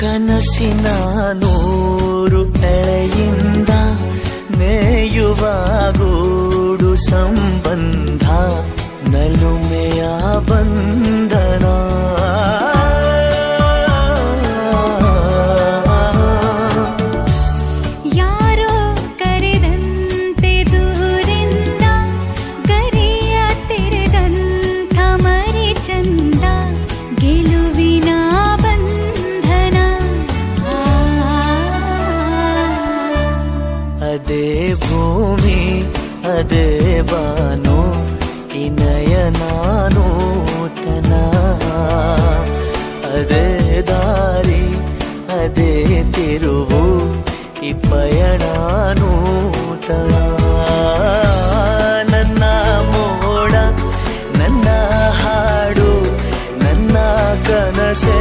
ಕನಸಿನ ನೂರು ಎಳೆಯಿಂದ ನೇಯುವ ಅದೇ ಭೂಮಿ, ಅದೇ ಬಾನು ಇನಯ ನಾನೂತನ. ಅದೇ ದಾರಿ, ಅದೇ ತಿರುವು, ಈ ಪಯಣಾನೂತನ ನನ್ನ ಮೋಡ, ನನ್ನ ಹಾಡು, ನನ್ನ ಕನಸೇ.